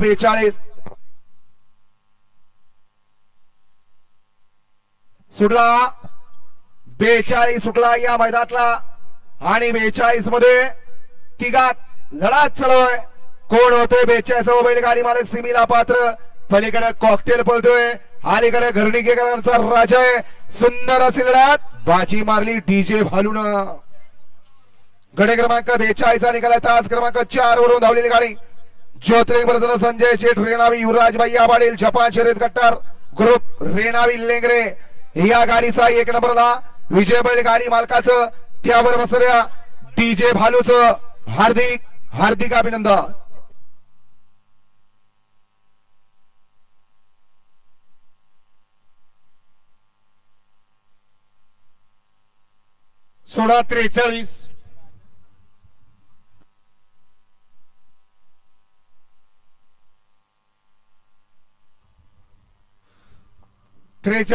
बेचाळीस. सुटला. बेचाळीस सुटला या मैदानातला. आणि बेचाळीसमध्ये तिघात लढा चढवय कोण होतोय बेचाळीस बैलगाडी मालक सिमीला पात्र. पलीकडे कॉकटेल पळतोय. अलीकडे घरणीकेकरांचा राजा आहे सुंदर अशी लढत बाजी मारली डीजे भालून. गडे क्रमांक बेचाळीसचा निघाला तास क्रमांक चार वरून धावलेली गाडी. ज्योतिर्लिंग प्रसन्न संजय शेठ रेणावी युवराज भाई आबाडील जपान शर्यत कट्टर ग्रुप रेणावी लेंगरे. या गाडीचा एक नंबरला विजय बैल गाडी मालकाचं त्यावर बसऱ्या डीजे भालूच हार्दिक हार्दिक अभिनंदन. सोळा त्रेचाळीस. त्रेचाळीस